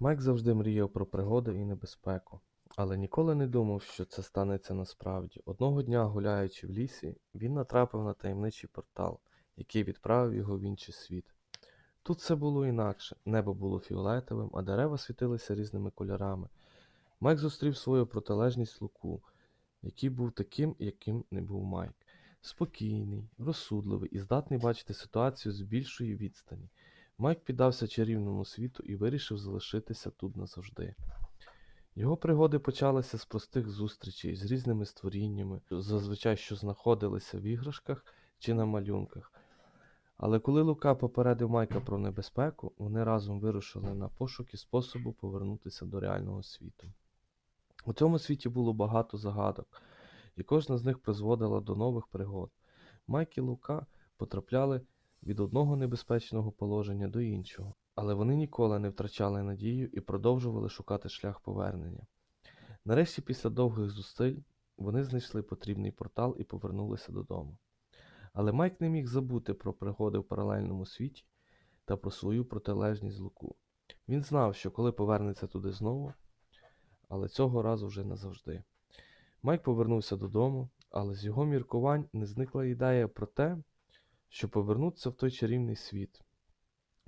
Майк завжди мріяв про пригоди і небезпеку, але ніколи не думав, що це станеться насправді. Одного дня, гуляючи в лісі, він натрапив на таємничий портал, який відправив його в інший світ. Тут все було інакше. Небо було фіолетовим, а дерева світилися різними кольорами. Майк зустрів свою протилежність Луку, який був таким, яким не був Майк. Спокійний, розсудливий і здатний бачити ситуацію з більшої відстані. Майк піддався чарівному світу і вирішив залишитися тут назавжди. Його пригоди почалися з простих зустрічей з різними створіннями, зазвичай що знаходилися в іграшках чи на малюнках. Але коли Лука попередив Майка про небезпеку, вони разом вирушили на пошуки способу повернутися до реального світу. У цьому світі було багато загадок, і кожна з них призводила до нових пригод. Майк і Лука потрапляли від одного небезпечного положення до іншого, але вони ніколи не втрачали надію і продовжували шукати шлях повернення. Нарешті, після довгих зусиль, вони знайшли потрібний портал і повернулися додому. Але Майк не міг забути про пригоди в паралельному світі та про свою протилежність Луку. Він знав, що коли повернеться туди знову, але цього разу вже назавжди. Майк повернувся додому, але з його міркувань не зникла ідея про те, щоб повернутися в той чарівний світ.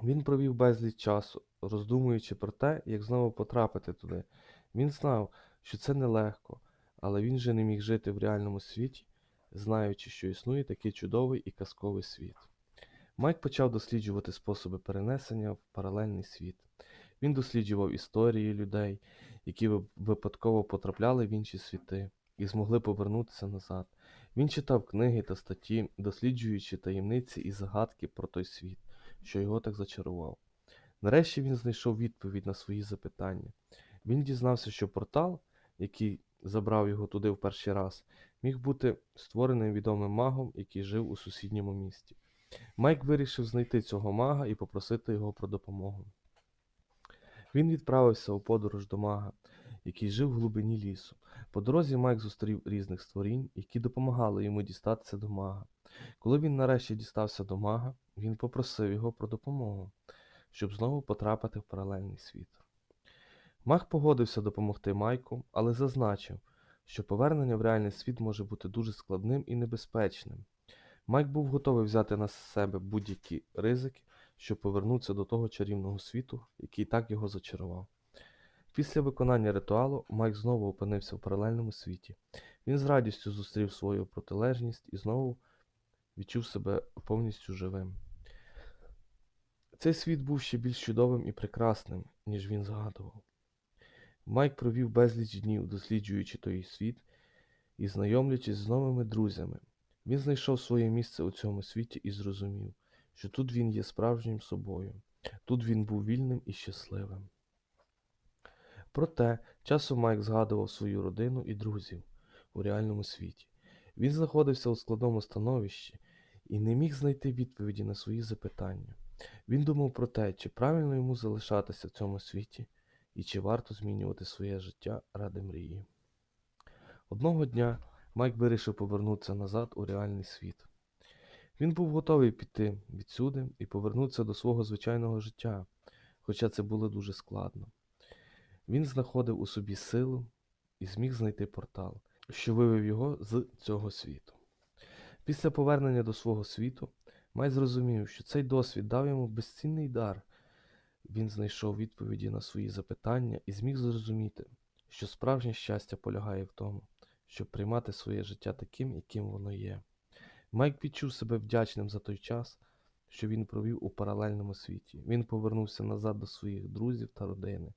Він провів безліч часу, роздумуючи про те, як знову потрапити туди. Він знав, що це нелегко, але він же не міг жити в реальному світі, знаючи, що існує такий чудовий і казковий світ. Майк почав досліджувати способи перенесення в паралельний світ. Він досліджував історії людей, які ви- випадково потрапляли в інші світи і змогли повернутися назад. Він читав книги та статті, досліджуючи таємниці і загадки про той світ, що його так зачарував. Нарешті він знайшов відповідь на свої запитання. Він дізнався, що портал, який забрав його туди в перший раз, міг бути створеним відомим магом, який жив у сусідньому місті. Майк вирішив знайти цього мага і попросити його про допомогу. Він відправився у подорож до мага, який жив в глибині лісу. По дорозі Майк зустрів різних створінь, які допомагали йому дістатися до мага. Коли він нарешті дістався до мага, він попросив його про допомогу, щоб знову потрапити в паралельний світ. Маг погодився допомогти Майку, але зазначив, що повернення в реальний світ може бути дуже складним і небезпечним. Майк був готовий взяти на себе будь-які ризики, щоб повернутися до того чарівного світу, який так його зачарував. Після виконання ритуалу Майк знову опинився в паралельному світі. Він з радістю зустрів свою протилежність і знову відчув себе повністю живим. Цей світ був ще більш чудовим і прекрасним, ніж він згадував. Майк провів безліч днів, досліджуючи той світ і знайомлячись з новими друзями. Він знайшов своє місце у цьому світі і зрозумів, що тут він є справжнім собою, тут він був вільним і щасливим. Проте часом Майк згадував свою родину і друзів у реальному світі. Він знаходився у складному становищі і не міг знайти відповіді на свої запитання. Він думав про те, чи правильно йому залишатися в цьому світі і чи варто змінювати своє життя ради мрії. Одного дня Майк вирішив повернутися назад у реальний світ. Він був готовий піти відсюди і повернутися до свого звичайного життя, хоча це було дуже складно. Він знаходив у собі силу і зміг знайти портал, що вивів його з цього світу. Після повернення до свого світу Май зрозумів, що цей досвід дав йому безцінний дар. Він знайшов відповіді на свої запитання і зміг зрозуміти, що справжнє щастя полягає в тому, щоб приймати своє життя таким, яким воно є. Майк відчув себе вдячним за той час, що він провів у паралельному світі. Він повернувся назад до своїх друзів та родини,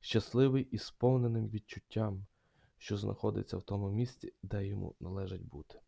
щасливий і сповненим відчуттям, що знаходиться в тому місці, де йому належить бути.